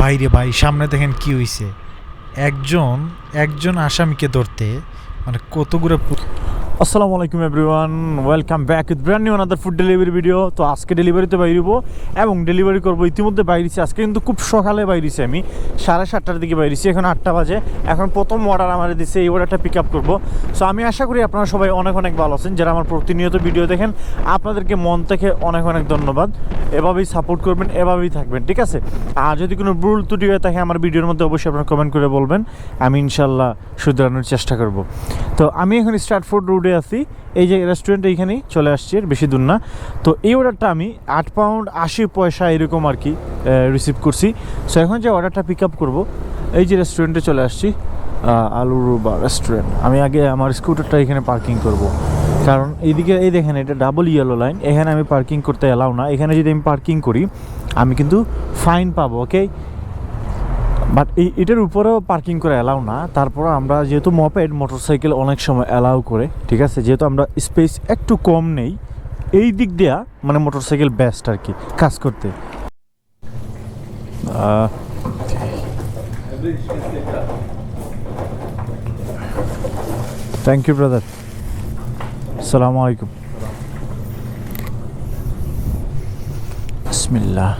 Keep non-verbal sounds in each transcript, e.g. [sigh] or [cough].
বাইরে ভাই সামনে দেখেন কি হইছে। একজন একজন আসামিকে ধরতে মানে কতগুলো আসসালামু আলাইকুম everyone, welcome back with brand new another food delivery video. তো আজকে ডেলিভারিতে বাইরিব এবং ডেলিভারি করব ইতিমধ্যে বাইরেছি আজকে কিন্তু খুব সকালে বাইরেছি আমি। সাড়ে সাতটার দিকে বাইরেছি এখন আটটা বাজে। এখন প্রথম অর্ডার আমার দিচ্ছে এই অর্ডারটা পিক আপ করব। সো আমি আশা করি আপনারা সবাই অনেক অনেক ভালো আছেন। যারা আমার প্রতিনিয়ত ভিডিও দেখেন, আপনাদেরকে মন থেকে অনেক অনেক ধন্যবাদ। এভাবেই সাপোর্ট করবেন, এভাবেই থাকবেন, ঠিক আছে? আর যদি কোনো ভুল ত্রুটি হয়ে থাকে আমার ভিডিওর মধ্যে, অবশ্যই আপনারা কমেন্ট করে বলবেন। আমি ইনশাল্লাহ শুধরানোর চেষ্টা করব। তো আমি এখন স্টার্ট ফুড রোডে আছি। এই যে রেস্টুরেন্ট এইখানেই চলে আসছি এর বেশি দূর না। তো এই অর্ডারটা আমি আট পাউন্ড আশি পয়সা এরকম আর কি রিসিভ করছি। সো এখন যে অর্ডারটা পিক আপ করব, এই যে রেস্টুরেন্টে চলে আসছি আলুরুবা রেস্টুরেন্ট আমি আগে আমার স্কুটারটা এখানে পার্কিং করব। কারণ এইদিকে, এই দেখেন, এটা ডাবল ইয়েলো লাইন এখানে আমি পার্কিং করতে এলাও না। এখানে যদি আমি পার্কিং করি, আমি কিন্তু ফাইন পাবো ওকে বাট এই এটার উপরেও পার্কিং করে অ্যালাউ না। তারপর আমরা যেহেতু মপেড মোটরসাইকেল অনেক সময় অ্যালাউ করে, ঠিক আছে? যেহেতু আমরা স্পেস একটু কম নেই, এই দিক দিয়া মানে মোটরসাইকেল বেস্ট আর কি কাজ করতে। থ্যাংক ইউ ব্রাদার আসসালামু আলাইকুম বিসমিল্লাহ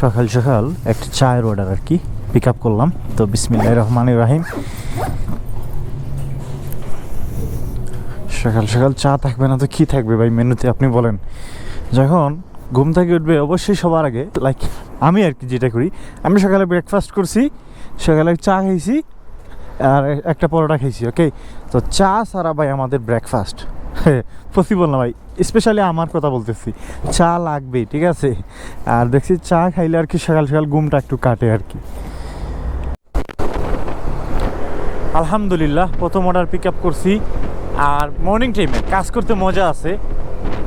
সকাল সকাল একটা চায়ের অর্ডার আর কি পিক আপ করলাম। তো বিসমিল্লাহ রহমান রাহিম। সকাল সকাল চা থাকবে না তো কি থাকবে ভাই? মেনুতে আপনি বলেন। যখন ঘুম থেকে উঠবে, অবশ্যই সবার আগে লাইক আমি আর কি যেটা করি, আমি সকালে ব্রেকফাস্ট করছি, সকালে চা খাইছি, আর একটা পরোটা খাইছি ওকে তো চা সারা ভাই আমাদের ব্রেকফাস্ট [laughs] পসিবল না ভাই স্পেশালি আমার কথা বলতেছি। চা লাগবেই, ঠিক আছে? আর দেখছি চা খাইলে আর কি সকাল সকাল ঘুমটা একটু কাটে আর কি। আলহামদুলিল্লাহ, প্রথম অর্ডার পিক আপ করছি। আর মর্নিং টাইমে কাজ করতে মজা আছে।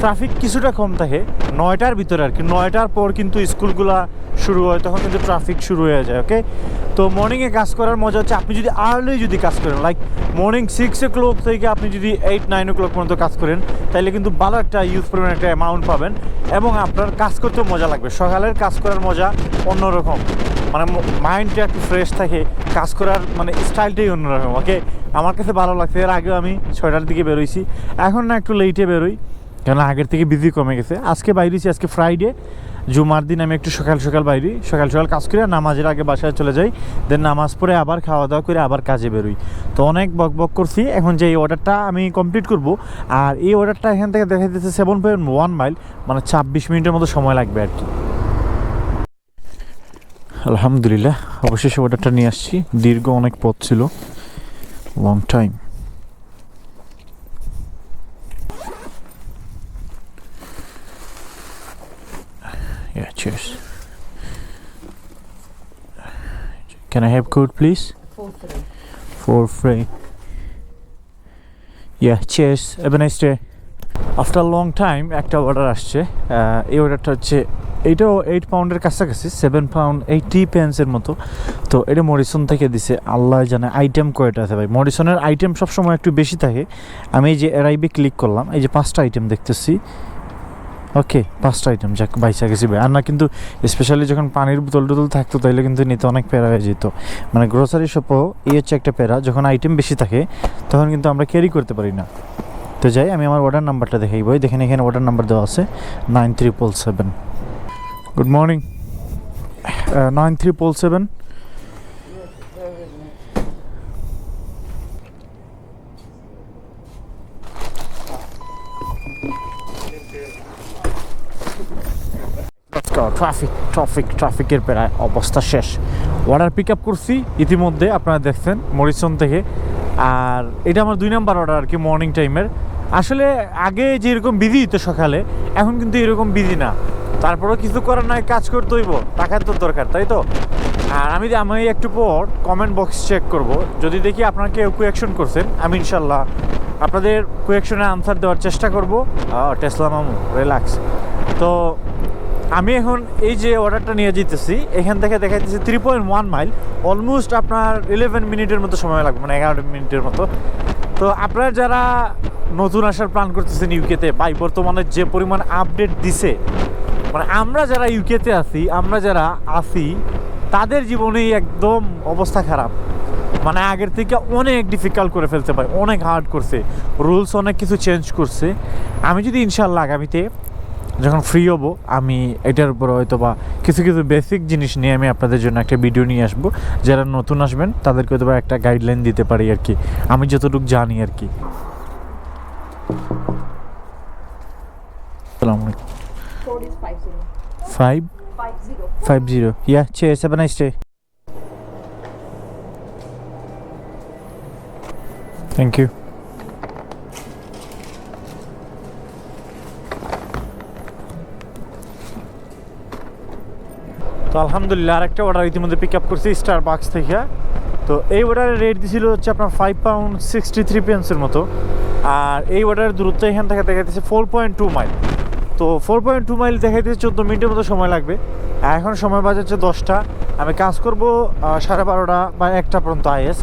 ট্রাফিক কিছুটা কম থাকে, নয়টার ভিতরে আর কি। নয়টার পর কিন্তু স্কুলগুলা শুরু হয়, তখন কিন্তু ট্রাফিক শুরু হয়ে যায় ওকে তো মর্নিংয়ে কাজ করার মজা হচ্ছে, আপনি যদি আর্লি যদি কাজ করেন like morning six o'clock থেকে আপনি যদি এইট নাইন ও ক্লক পর্যন্ত কাজ করেন তাহলে কিন্তু ভালো একটা ইউজ পরিমাণ একটা অ্যামাউন্ট পাবেন এবং আপনার কাজ করতেও মজা লাগবে। সকালের কাজ করার মজা অন্যরকম। মানে মাইন্ডটা একটু ফ্রেশ থাকে, কাজ করার মানে স্টাইলটাই অন্যরকম ওকে আমার কাছে ভালো লাগছে, এর আগেও আমি ছয়টার দিকে বেরোইছি, এখন না একটু লেটে বেরোই। কেন আগের থেকে বিজি কমে গেছে। আজকে বাইরেছি, আজকে ফ্রাইডে জুমার দিন, আমি একটু সকাল সকাল বাইরি, সকাল সকাল কাজ করে নামাজের আগে বাসায় চলে যাই দেন নামাজ পড়ে আবার খাওয়া দাওয়া করে আবার কাজে বেরোই। তো অনেক বক বক করছি, এখন যে এই অর্ডারটা আমি কমপ্লিট করব, আর এই অর্ডারটা এখান থেকে দেখা যাচ্ছে সেভেন পয়েন্ট ওয়ান মাইল মানে ছাব্বিশ মিনিটের মতো সময় লাগবে আর কি। আলহামদুলিল্লাহ, অবশেষে অর্ডারটা নিয়ে আসছি, দীর্ঘ অনেক পথ ছিল long time Yeah, cheers. Can I have code, please? Four three. For free. Yeah, cheers. Have a nice day. After long time একটা অর্ডার আসছে এই অর্ডারটা হচ্ছে এইটাও এইট পাউন্ডের কাছাকাছি সেভেন পাউন্ড এইটি পেন্সের মতো তো এটা মরিসন থেকে দিছে আল্লাহ জানে আইটেম কয়টা আছে ভাই মরিসনের আইটেম সবসময় একটু বেশি থাকে আমি এই যে এরাইবে ক্লিক করলাম এই যে পাঁচটা আইটেম দেখতেছি ওকে পাঁচটা আইটেম যাক বাইসা গেছি ভাই আর না, কিন্তু স্পেশালি যখন পানির বোতল টোতল থাকতো, তাইলে কিন্তু নিতে অনেক প্যারা হয়ে যেত। মানে গ্রোসারি শপও এই হচ্ছে একটা প্যারা, যখন আইটেম বেশি থাকে, তখন কিন্তু আমরা ক্যারি করতে পারি না। তো যাই, আমি আমার অর্ডার নাম্বারটা দেখাই বই। দেখেন, এখানে অর্ডার নাম্বার দেওয়া আছে nine triple seven good morning nine triple seven traffic traffic ট্রাফিকের প্রায় অবস্থা শেষ। অর্ডার পিক আপ করছি, ইতিমধ্যে আপনারা দেখছেন মরিসন থেকে। আর এটা আমার দুই নাম্বার অর্ডার আর কি মর্নিং টাইমের আসলে আগে যেরকম বিধি হতো সকালে, এখন কিন্তু এরকম বিধি না। তারপরেও কিছু করার নয় কাজ করতে হইব, টাকার তো দরকার, তাই তো? আর আমি আমি একটু পর কমেন্ট বক্স চেক করব। যদি দেখি আপনারা কেউ কুয়েকশন করছেন, আমি ইনশাল্লাহ আপনাদের কুয়েকশনে আনসার দেওয়ার চেষ্টা করব। টেসলা মামু রিল্যাক্স তো আমি এখন এই যে অর্ডারটা নিয়ে যেতেছি এখান থেকে দেখাইতেছি three point one mile almost আপনার ইলেভেন মিনিটের মতো সময় লাগবে মানে এগারো মিনিটের মতো। তো আপনারা যারা নতুন আসার প্ল্যান করতেছেন ইউকেতে ভাই, বর্তমানে যে পরিমাণ আপডেট দিছে মানে আমরা যারা ইউকেতে আছি, আমরা যারা আছি, তাদের জীবনেই একদম অবস্থা খারাপ। মানে আগের থেকে অনেক ডিফিকাল্ট করে ফেলতে পারে অনেক হার্ড করছে রুলস অনেক কিছু চেঞ্জ করছে। আমি যদি ইনশাল্লাহ আগামীতে যখন ফ্রি হব আমি এটার উপর হয়তো বা কিছু কিছু বেসিক জিনিস নিয়ে আমি আপনাদের জন্য একটা ভিডিও নিয়ে আসব। যারা নতুন আসবেন তাদেরকে হয়তো বা একটা গাইডলাইন দিতে পারি আর কি। আমি যতটুকু জানি আর কি। আসসালামু আলাইকুম. Five five zero yeah cheers have nice day thank you তো আলহামদুলিল্লাহ আরেকটা অর্ডার ইতিমধ্যে পিক আপ করছি স্টার বাক্স থেকে। তো এই অর্ডারের রেট দিছিল হচ্ছে আপনার ফাইভ পাউন্ড সিক্সটি থ্রি পেন্সের মতো। আর এই অর্ডারের দূরত্ব এখান থেকে দেখাইতেছে ফোর পয়েন্ট টু মাইল তো ফোর পয়েন্ট টু মাইল দেখাইতেছে চোদ্দ মিনিটের মতো সময় লাগবে। এখন সময় বাজাচ্ছে দশটা। আমি কাজ করব সাড়ে বারোটা বা একটা পর্যন্ত আইএস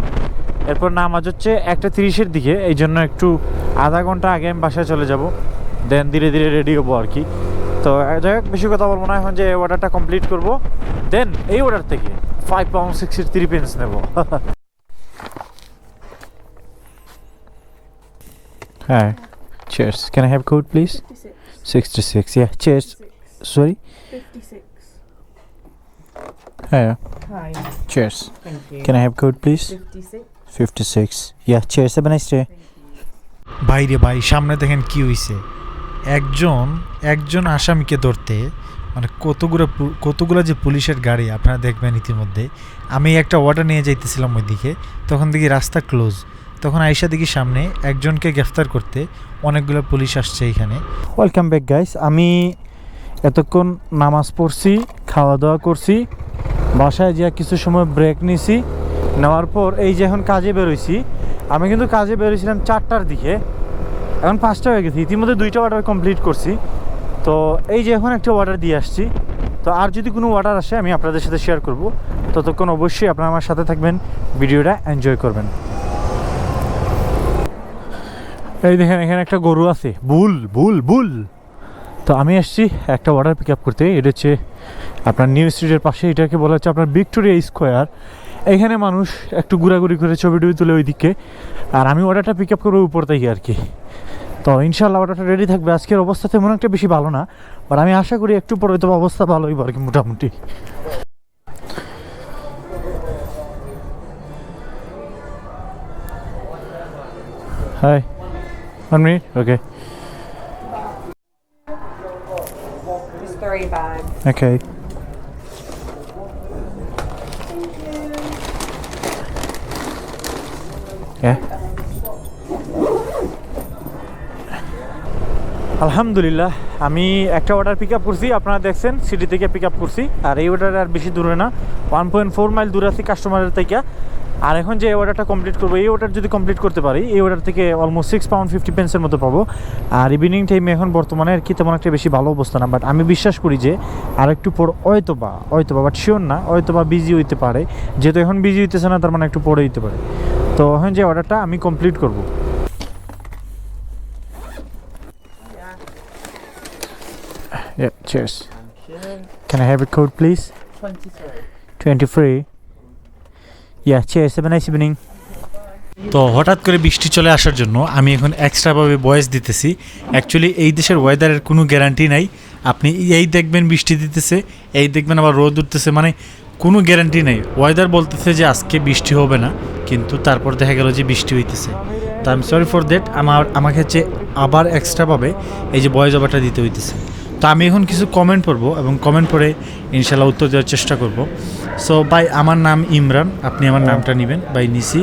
এরপর নামাজ হচ্ছে একটা তিরিশের দিকে। এই জন্য একটু আধা ঘণ্টা আগে আমি বাসায় চলে যাব। দেন ধীরে ধীরে রেডি হব আর কি। তো আহ, যাই হোক বেশি কথা বলব না এখন যে অর্ডারটা কমপ্লিট করব দেন এই অর্ডার থেকে five pound sixty three pence নেব হ্যাঁ cheers can I have code please Fifty-six. 66 yeah cheers Six. sorry Fifty-six. yeah Hi. cheers Thank you. can I have code please Fifty-six. 56 yeah cheers have a nice day বাইরে ভাই সামনে দেখেন কি হইছে একজন একজন আসামিকে ধরতে মানে কতগুলো কতগুলো যে পুলিশের গাড়ি, আপনারা দেখবেন ইতিমধ্যে, আমি একটা অর্ডার নিয়ে যাইতেছিলাম ওইদিকে, তখন দেখি রাস্তা ক্লোজ তখন আইসা দেখি সামনে একজনকে গ্রেফতার করতে অনেকগুলো পুলিশ আসছে এখানে। ওয়েলকাম ব্যাক গাইস আমি এতক্ষণ নামাজ পড়ছি খাওয়া দাওয়া করছি, বাসায় যা কিছু সময় ব্রেক নিছি, নেওয়ার পর এই যে এখন কাজে বেরোইছি, আমি কিন্তু কাজে বেরোইছিলাম চারটার দিকে। এখন পাঁচটা হয়ে গেছে, ইতিমধ্যে দুইটা অর্ডার কমপ্লিট করছি। তো এই যে এখন একটা অর্ডার দিয়ে আসছি, তো আর যদি কোনো অর্ডার আসে, আমি আপনাদের সাথে শেয়ার করব। ততক্ষণ অবশ্যই আপনারা আমার সাথে থাকবেন, ভিডিওটা এনজয় করবেন। এই দেখেন, এখানে একটা গরু আছে। Bull bull bull! তো আমি আসছি একটা অর্ডার পিক আপ করতে। এটা হচ্ছে আপনার নিউ স্ট্রিটের পাশে, এটাকে বলা হচ্ছে আপনার ভিক্টোরিয়া স্কোয়ার এখানে মানুষ একটু ঘোরাঘুরি করে ছবি টবি তুলে ওইদিকে। আর আমি অর্ডারটা পিক আপ করব উপর থেকে আর কি। তো ইনশাল্লাহ অর্ডারটা রেডি থাকবে। আজকের অবস্থা তেমন একটা বেশি ভালো না বাট আমি আশা করি একটু পরে তো অবস্থা ভালোই আর কি মোটামুটি। Hi one minute okay. Okay. Yeah. আলহামদুলিল্লাহ আমি একটা অর্ডার পিক আপ করছি, আপনারা দেখছেন সিটি থেকে পিক আপ করছি, আর এই অর্ডার আর বেশি দূরে না ওয়ান পয়েন্ট ফোর মাইল দূরে আছি কাস্টমারের থেকে। আর এখন যে অর্ডারটা কমপ্লিট করব, এই অর্ডার যদি কমপ্লিট করতে পারি, এই অর্ডার থেকে অলমোস্ট সিক্স পাউন্ড ফিফটি পেন্সের মতো পাবো। আর ইভিনিং টাইমে এখন বর্তমানে আর কি তেমন একটা বেশি ভালো অবস্থা না বাট আমি বিশ্বাস করি যে আর একটু পর হয়তো বা হয়তো বা বাট শিওর না হয়তো বা বিজি হইতে পারে। যেহেতু এখন বিজি হইতেছে না, তার মানে একটু পরে হইতে পারে। তো এখন যে অর্ডারটা আমি কমপ্লিট করব Yeah, cheers. Can I have a code, please? Twenty-three. 23. Yeah, cheers. Have a nice evening. তো হঠাৎ করে বৃষ্টি চলে আসার জন্য আমি এখন এক্সট্রাভাবে বয়েস দিতেছি অ্যাকচুয়ালি এই দেশের ওয়েদারের কোনো গ্যারান্টি নাই আপনি এই দেখবেন বৃষ্টি দিতেছে এই দেখবেন আবার রোদ উঠতেছে মানে কোনো গ্যারান্টি নেই। ওয়েদার বলতেছে যে আজকে বৃষ্টি হবে না, কিন্তু তারপর দেখা গেল যে বৃষ্টি হইতেছে। তো I am sorry for that আমার, আমাকে হচ্ছে আবার এক্সট্রাভাবে এই যে বয়েস ওভারটা দিতে হইতেছে। তো আমি এখন কিছু কমেন্ট পড়ব এবং কমেন্ট পড়ে ইনশাল্লাহ উত্তর দেওয়ার চেষ্টা করব। সো ভাই, আমার নাম ইমরান, আপনি আমার নামটা নেবেন বাই নিসি।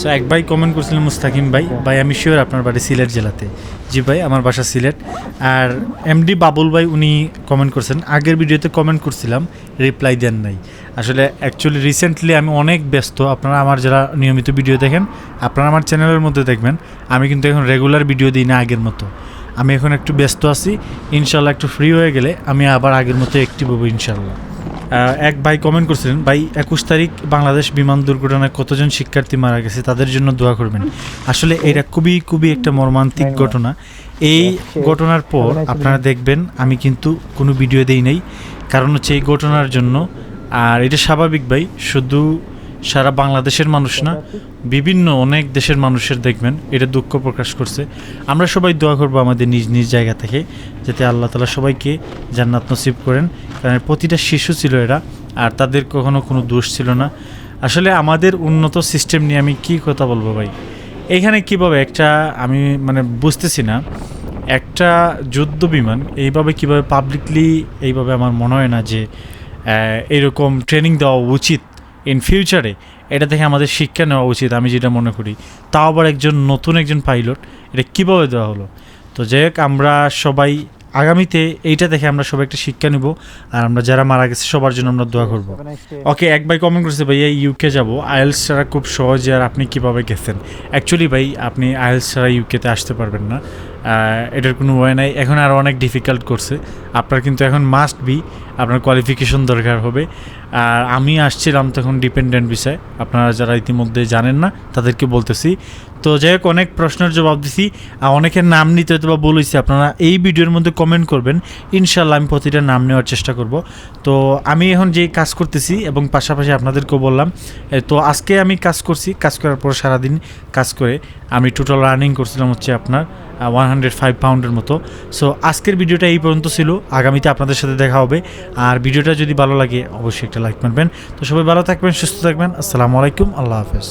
সো এক ভাই কমেন্ট করছিলেন মুস্তাকিম ভাই ভাই, আমি শিওর আপনার বাড়ি সিলেট জেলাতে। জি ভাই, আমার বাসা সিলেট। আর এমডি বাবুল ভাই, উনি কমেন্ট করছেন। আগের ভিডিওতে কমেন্ট করছিলাম রিপ্লাই দেন নাই। আসলে অ্যাকচুয়ালি রিসেন্টলি আমি অনেক ব্যস্ত। আপনারা আমার যারা নিয়মিত ভিডিও দেখেন আপনারা আমার চ্যানেলের মধ্যে দেখবেন আমি কিন্তু এখন রেগুলার ভিডিও দিই না আগের মতো। আমি এখন একটু ব্যস্ত আছি ইনশাল্লাহ একটু ফ্রি হয়ে গেলে আমি আবার আগের মতো অ্যাক্টিভ হব ইনশাল্লাহ এক ভাই কমেন্ট করছিলেন ভাই একুশ তারিখ বাংলাদেশ বিমান দুর্ঘটনায় কতজন শিক্ষার্থী মারা গেছে? তাদের জন্য দোয়া করবেন। আসলে এটা খুবই খুবই একটা মর্মান্তিক ঘটনা। এই ঘটনার পর আপনারা দেখবেন আমি কিন্তু কোনো ভিডিও দেই নাই। কারণ হচ্ছে এই ঘটনার জন্য আর এটা স্বাভাবিক ভাই, শুধু সারা বাংলাদেশের মানুষ না, বিভিন্ন অনেক দেশের মানুষের দেখবেন এটা দুঃখ প্রকাশ করছে। আমরা সবাই দোয়া করব আমাদের নিজ নিজ জায়গা থেকে, যাতে আল্লাহ তালা সবাইকে জান্নাত নসিব করেন। কারণ প্রতিটা শিশু ছিল এরা, আর তাদের কখনো কোনো দোষ ছিল না। আসলে আমাদের উন্নত সিস্টেম নিয়ে আমি কি কথা বলব ভাই? এখানে কীভাবে একটা, আমি মানে বুঝতেছি না, একটা যুদ্ধ বিমান, এইভাবে কীভাবে পাবলিকলি এইভাবে আমার মনে হয় না যে এরকম ট্রেনিং দেওয়া উচিত ইন ফিউচারে এটা থেকে আমাদের শিক্ষা নেওয়া উচিত আমি যেটা মনে করি। তাও আবার একজন নতুন একজন পাইলট এটা কীভাবে দেওয়া হলো? তো যাই হোক আমরা সবাই আগামীতে এইটা দেখে আমরা সবাই একটা শিক্ষা নিব আর আমরা যারা মারা গেছে সবার জন্য আমরা দোয়া করব। ওকে এক ভাই কমেন্ট করেছে ভাইয়া ইউকে যাব। আয়েলস ছাড়া খুব সহজে আর আপনি কীভাবে গেছেন? অ্যাকচুয়ালি ভাই আপনি আয়েলস ছাড়া ইউকেতে আসতে পারবেন না। এটার কোনো ওয়ে নাই। এখন আরও অনেক ডিফিকাল্ট করছে। আপনার কিন্তু এখন মাস্ট বি আপনার কোয়ালিফিকেশন দরকার হবে। আর আমি আসছিলাম তখন ডিপেন্ডেন্ট বিষয়ে। আপনারা যারা ইতিমধ্যে জানেন না, তাদেরকে বলতেছি তো যাই হোক, অনেক প্রশ্নের জবাব দিছি, আর অনেকের নাম নিতে হয়তো বা বলেছি আপনারা এই ভিডিওর মধ্যে কমেন্ট করবেন ইনশাল্লাহ আমি প্রতিটা নাম নেওয়ার চেষ্টা করব। তো আমি এখন যেই কাজ করতেছি, এবং পাশাপাশি আপনাদেরকেও বললাম তো আজকে আমি কাজ করছি, কাজ করার পর সারাদিন কাজ করে আমি টোটাল রানিং করছিলাম হচ্ছে আপনার ওয়ান হান্ড্রেড ফাইভ পাউন্ডের মতো। সো আজকের ভিডিওটা এই পর্যন্ত ছিল, আগামীতে আপনাদের সাথে দেখা হবে। আর ভিডিওটা যদি ভালো লাগে, অবশ্যই একটা লাইক মারবেন। তো সবাই ভালো থাকবেন, সুস্থ থাকবেন, আসসালামু আলাইকুম, আল্লাহ হাফেজ।